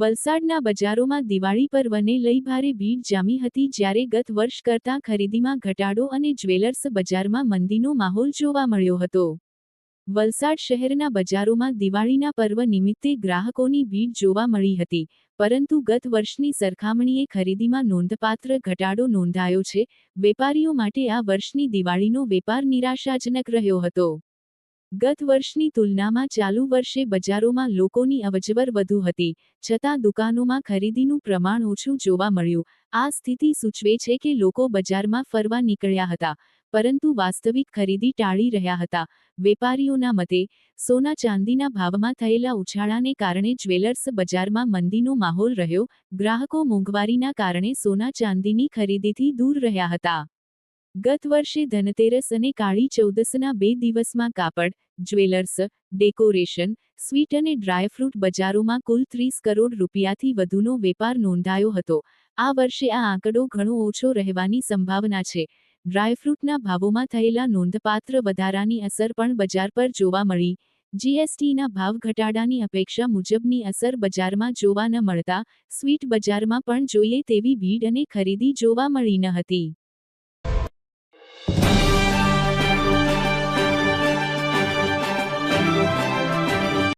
વલસાડના બજારોમાં દિવાળી પર્વને લઈ ભારે ભીડ જામી હતી જ્યારે ગત વર્ષ કરતાં ખરીદીમાં ઘટાડો અને જ્વેલર્સ બજારમાં મંદીનો માહોલ જોવા મળ્યો હતો. વલસાડ શહેરના બજારોમાં દિવાળીના પર્વ નિમિત્તે ગ્રાહકોની ભીડ જોવા મળી હતી, પરંતુ ગત વર્ષની સરખામણીએ ખરીદીમાં નોંધપાત્ર ઘટાડો નોંધાયો છે. વેપારીઓ માટે આ વર્ષની દિવાળીનો વેપાર નિરાશાજનક રહ્યો હતો. ગત વર્ષની તુલનામાં ચાલુ વર્ષે બજારોમાં લોકોની અવજવર વધુ હતી, છતાં દુકાનોમાં ખરીદીનું પ્રમાણ ઓછું જોવા મળ્યું. આ સ્થિતિ સૂચવે છે કે લોકો બજારમાં ફરવા નીકળ્યા હતા, પરંતુ વાસ્તવિક ખરીદી ટાળી રહ્યા હતા. વેપારીઓના મતે, સોના ચાંદીના ભાવમાં થયેલા ઉછાળાને કારણે જ્વેલર્સ બજારમાં મંદીનો માહોલ રહ્યો, ગ્રાહકો મોંઘવારીના કારણે સોના ચાંદીની ખરીદીથી દૂર રહ્યા હતા. ગત વર્ષે ધનતેરસ અને કાળી ચૌદસના બે દિવસમાં કાપડ, જ્વેલર્સ, ડેકોરેશન, સ્વીટ અને ડ્રાયફ્રૂટ બજારોમાં કુલ ત્રીસ કરોડ રૂપિયાથી વધુનો વેપાર નોંધાયો હતો. આ વર્ષે આ આંકડો ઘણો ઓછો રહેવાની સંભાવના છે. ડ્રાયફ્રૂટના ભાવોમાં થયેલા નોંધપાત્ર વધારાની અસર પણ બજાર પર જોવા મળી. જીએસટીના ભાવ ઘટાડાની અપેક્ષા મુજબની અસર બજારમાં જોવા ન મળતા, સ્વીટ બજારમાં પણ જોઈએ તેવી ભીડ અને ખરીદી જોવા મળી ન હતી.